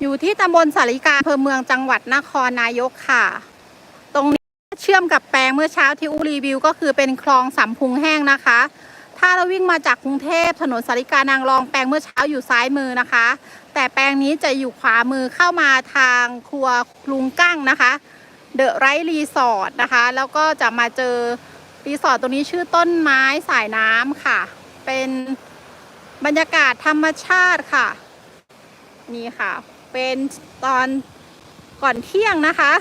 อยู่ที่ตำบลสาริกาอำเภอเมืองจังหวัดนครนายกค่ะ ตรงนี้เชื่อมกับแปลงเมื่อเช้าที่อูรีวิว ก็คือเป็นคลองสำพุงแห้งนะคะ ถ้าเราวิ่งมาจากกรุงเทพถนนสาริกานางรองแปลงเมื่อเช้าอยู่ซ้ายมือนะคะ แต่แปลงนี้จะอยู่ขวามือเข้ามาทางครัวลุงกั้งนะคะเดอะไรท์รีสอร์ทนะคะ แล้วก็จะมาเจอรีสอร์ทตรงนี้ชื่อต้นไม้สายน้ำค่ะ เป็นบรรยากาศธรรมชาติค่ะ นี่ค่ะ เป็นตอนก่อนเที่ยงนะคะ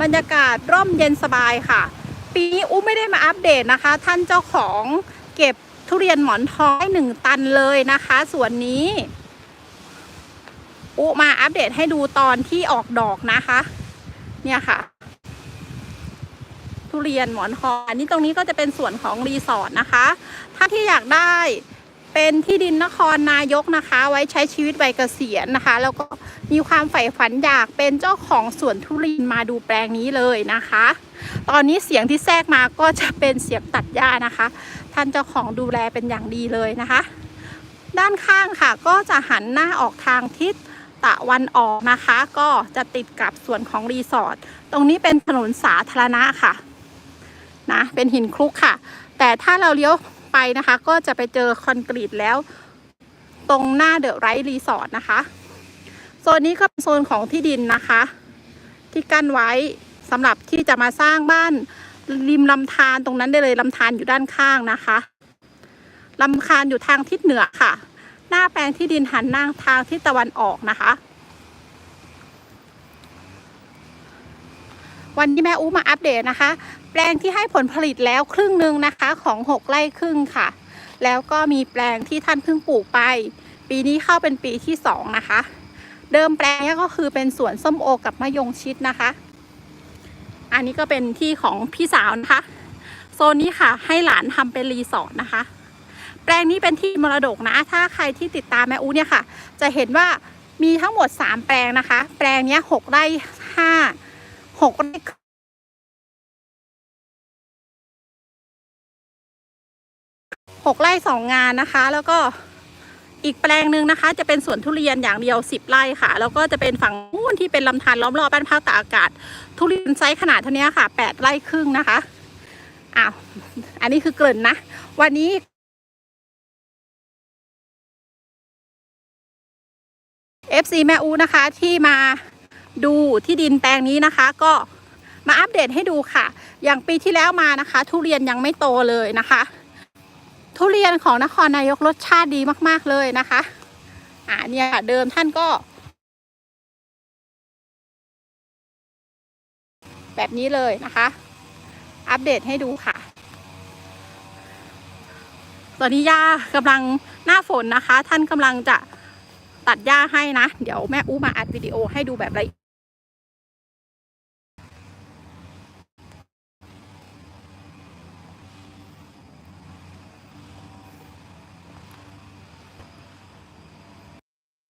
บรรยากาศร่มเย็นสบายค่ะ ปีนี้อุ้ไม่ได้มาอัปเดตนะคะ ท่านเจ้าของเก็บทุเรียนหมอนทองได้หนึ่งตันเลยนะคะส่วนนี้ อุมาอัปเดตให้ดูตอนที่ออกดอกนะคะ เนี่ยค่ะ ทุเรียนหมอนทองอันนี้ตรงนี้ก็จะเป็นส่วนของรีสอร์ทนะคะ ถ้าที่อยากได้ เป็นที่ดินนครนายกนะคะ ไว้ใช้ชีวิตวัยเกษียณนะคะ แล้วก็มีความใฝ่ฝันอยากเป็นเจ้าของสวนทุเรียนมาดูแปลงนี้เลยนะคะ ตอนนี้เสียงที่แทรกมาก็จะเป็นเสียงตัดหญ้านะคะ ท่านเจ้าของดูแลเป็นอย่างดีเลยนะคะ ด้านข้างค่ะก็จะหันหน้าออกทางทิศตะวันออกนะคะ ก็จะติดกับส่วนของรีสอร์ทตรงนี้เป็นถนนสาธารณะค่ะนะเป็นหินคลุกค่ะ แต่ถ้าเราเลี้ยว ไปนะคะ ก็จะไปเจอคอนกรีตแล้ว ตรงหน้าเดอะไรท์รีสอร์ทนะคะโซนนี้ก็เป็นโซนของที่ดินนะคะ ที่กั้นไว้สำหรับที่จะมาสร้างบ้านริมลำธารตรงนั้นได้เลยลำธารอยู่ด้านข้างนะคะลำธารอยู่ทางทิศเหนือค่ะ หน้าแปลงที่ดินหันหน้าทางทิศตะวันออกนะคะ วันนี้แม่อู้มาอัปเดตนะคะ แปลงที่ให้ผลผลิตแล้วครึ่งหนึ่งนะคะของ 6ไร่ครึ่งค่ะ แล้วก็มีแปลงที่ท่านเพิ่งปลูกไป ปีนี้เข้าเป็นปีที่ 2 นะคะ เดิมแปลงนี้ก็คือเป็นสวนส้มโอกับมะยงชิดนะคะ อันนี้ก็เป็นที่ของพี่สาวนะคะ โซนนี้ค่ะให้หลานทำเป็นรีสอร์ทนะคะ แปลงนี้เป็นที่มรดกนะ ถ้าใครที่ติดตามแม่อูเนี่ยค่ะ จะเห็นว่ามีทั้งหมด 3 แปลงนะคะ แปลงนี้6ไร่5 6ไร่หกไร่สองงานนะคะ แล้วก็อีกแปลงหนึ่งนะคะ จะเป็นสวนทุเรียนอย่างเดียวสิบไร่ค่ะ แล้วก็จะเป็นฝั่งนู้นที่เป็นลำธารล้อมรอบบ้านพักตากอากาศ ทุเรียนไซส์ขนาดเท่านี้ค่ะแปดไร่ครึ่งนะคะอ้าวอันนี้คือเกริ่นนะ วันนี้ FC แม่อูนะคะที่มา ดูที่ดินแปลงนี้นะคะ ก็มาอัปเดตให้ดูค่ะ อย่างปีที่แล้วมานะคะ ทุเรียนยังไม่โตเลยนะคะ ทุเรียนของนครนายกรสชาติดีมากๆเลยนะคะอ่าเนี่ยเดิมท่านก็ แบบนี้เลยนะคะ อัปเดตให้ดูค่ะ ตอนนี้ย่ากำลังหน้าฝนนะคะ ท่านกำลังจะ ตัดหญ้าให้นะ เดี๋ยวแม่อู้มาอัดวิดีโอให้ดูแบบละเอียด